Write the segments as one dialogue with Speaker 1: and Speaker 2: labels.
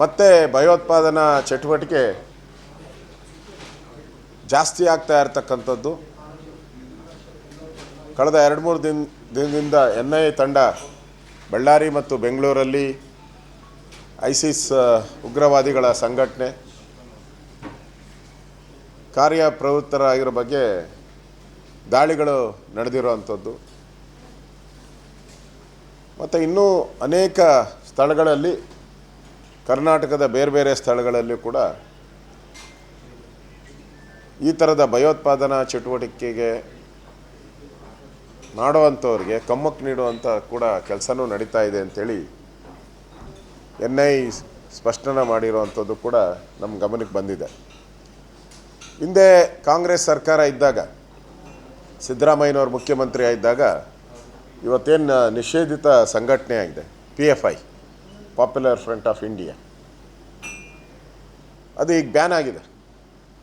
Speaker 1: ಮತ್ತೆ ಭಯೋತ್ಪಾದನಾ ಚಟುವಟಿಕೆ ಜಾಸ್ತಿ ಆಗ್ತಾ ಇರತಕ್ಕಂಥದ್ದು. ಕಳೆದ ಎರಡು ಮೂರು ದಿನ, ದಿನದಿಂದ ಎನ್ ಐ ಎ ತಂಡ ಬಳ್ಳಾರಿ ಮತ್ತು ಬೆಂಗಳೂರಲ್ಲಿ ಐಸಿಸ್ ಉಗ್ರವಾದಿಗಳ ಸಂಘಟನೆ ಕಾರ್ಯಪ್ರವೃತ್ತರಾಗಿರೋ ಬಗ್ಗೆ ದಾಳಿಗಳು ನಡೆದಿರುವಂಥದ್ದು. ಮತ್ತು ಇನ್ನೂ ಅನೇಕ ಸ್ಥಳಗಳಲ್ಲಿ ಕರ್ನಾಟಕದ ಬೇರೆ ಬೇರೆ ಸ್ಥಳಗಳಲ್ಲಿ ಕೂಡ ಈ ಥರದ ಭಯೋತ್ಪಾದನಾ ಚಟುವಟಿಕೆಗೆ ಮಾಡುವಂಥವ್ರಿಗೆ ಕಮ್ಮಕ್ಕೆ ನೀಡುವಂಥ ಕೂಡ ಕೆಲಸನೂ ನಡೀತಾ ಇದೆ ಅಂಥೇಳಿ ಎನ್ ಐ ಸ್ಪಷ್ಟನ ಮಾಡಿರುವಂಥದ್ದು ಕೂಡ ನಮ್ಮ ಗಮನಕ್ಕೆ ಬಂದಿದೆ. ಹಿಂದೆ ಕಾಂಗ್ರೆಸ್ ಸರ್ಕಾರ ಇದ್ದಾಗ, ಸಿದ್ದರಾಮಯ್ಯನವರು ಮುಖ್ಯಮಂತ್ರಿ ಆಗಿದ್ದಾಗ ಇವತ್ತೇನು ನಿಷೇಧಿತ ಸಂಘಟನೆ ಆಗಿದೆ, P F I. Popular Front of India ಅದು ಈಗ ಬ್ಯಾನ್ ಆಗಿದೆ.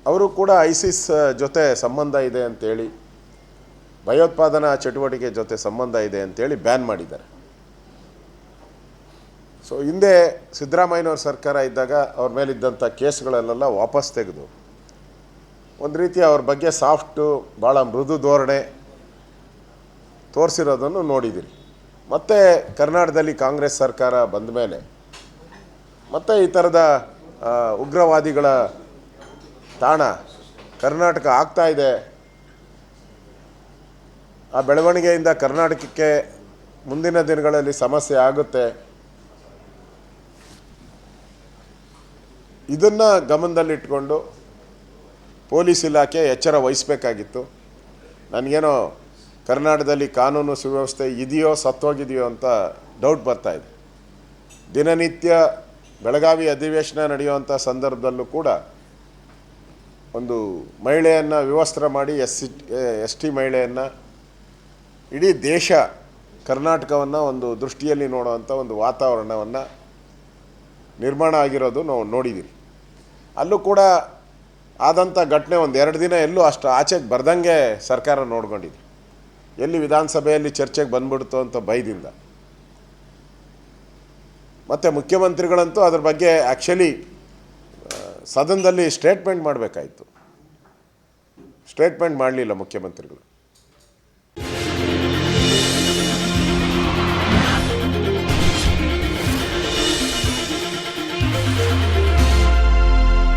Speaker 1: ಅವರು ಕೂಡ ಐಸಿಸ್ ಜೊತೆ ಸಂಬಂಧ ಇದೆ ಅಂತೇಳಿ, ಭಯೋತ್ಪಾದನಾ ಚಟುವಟಿಕೆ ಜೊತೆ ಸಂಬಂಧ ಇದೆ ಅಂತೇಳಿ ಬ್ಯಾನ್ ಮಾಡಿದ್ದಾರೆ. ಸೊ ಹಿಂದೆ ಸಿದ್ದರಾಮಯ್ಯನವ್ರ ಸರ್ಕಾರ ಇದ್ದಾಗ ಅವ್ರ ಮೇಲಿದ್ದಂಥ ಕೇಸ್ಗಳಲ್ಲೆಲ್ಲ ವಾಪಸ್ ತೆಗೆದು, ಒಂದು ರೀತಿ ಅವ್ರ ಬಗ್ಗೆ ಸಾಫ್ಟು ಭಾಳ ಮೃದು ಧೋರಣೆ ತೋರಿಸಿರೋದನ್ನು ನೋಡಿದ್ದೀರಿ ಮತ್ತು ಕರ್ನಾಟಕದಲ್ಲಿ ಕಾಂಗ್ರೆಸ್ ಸರ್ಕಾರ ಬಂದ ಮೇಲೆ ಮತ್ತು ಈ ಥರದ ಉಗ್ರವಾದಿಗಳ ತಾಣ ಕರ್ನಾಟಕ ಆಗ್ತಾ ಇದೆ. ಆ ಬೆಳವಣಿಗೆಯಿಂದ ಕರ್ನಾಟಕಕ್ಕೆ ಮುಂದಿನ ದಿನಗಳಲ್ಲಿ ಸಮಸ್ಯೆ ಆಗುತ್ತೆ. ಇದನ್ನು ಗಮನದಲ್ಲಿಟ್ಕೊಂಡು ಪೊಲೀಸ್ ಇಲಾಖೆ ಎಚ್ಚರ ವಹಿಸಬೇಕಾಗಿತ್ತು. ನನಗೇನೋ ಕರ್ನಾಟಕದಲ್ಲಿ ಕಾನೂನು ಸುವ್ಯವಸ್ಥೆ ಇದೆಯೋ ಸತ್ತೋಗಿದೆಯೋ ಅಂತ ಡೌಟ್ ಬರ್ತಾ ಇದೆ. ದಿನನಿತ್ಯ ಬೆಳಗಾವಿ ಅಧಿವೇಶನ ನಡೆಯುವಂಥ ಸಂದರ್ಭದಲ್ಲೂ ಕೂಡ ಒಂದು ಮಹಿಳೆಯನ್ನು ವಿವಸ್ತ್ರ ಮಾಡಿ ಎಸ್ ಸಿ ಎಸ್ ಟಿ ಮಹಿಳೆಯನ್ನು ಇಡೀ ದೇಶ ಕರ್ನಾಟಕವನ್ನು ಒಂದು ದೃಷ್ಟಿಯಲ್ಲಿ ನೋಡುವಂಥ ಒಂದು ವಾತಾವರಣವನ್ನು ನಿರ್ಮಾಣ ಆಗಿರೋದು ನಾವು ನೋಡಿದ್ದೀವಿ ಅಲ್ಲೂ ಕೂಡ ಆದಂಥ ಘಟನೆ ಒಂದು ಎರಡು ದಿನ ಎಲ್ಲೂ ಅಷ್ಟು ಆಚೆಗೆ ಬರ್ದಂಗೆ ಸರ್ಕಾರ ನೋಡ್ಕೊಂಡಿದೆ. ಎಲ್ಲಿ ವಿಧಾನಸಭೆಯಲ್ಲಿ ಚರ್ಚೆಗೆ ಬಂದ್ಬಿಡ್ತು ಅಂತ ಭಯದಿಂದ. ಮತ್ತು ಮುಖ್ಯಮಂತ್ರಿಗಳಂತೂ ಅದ್ರ ಬಗ್ಗೆ ಆ್ಯಕ್ಚುಲಿ ಸದನದಲ್ಲಿ ಸ್ಟೇಟ್ಮೆಂಟ್ ಮಾಡಬೇಕಾಯಿತು. ಸ್ಟೇಟ್ಮೆಂಟ್ ಮಾಡಲಿಲ್ಲ ಮುಖ್ಯಮಂತ್ರಿಗಳು.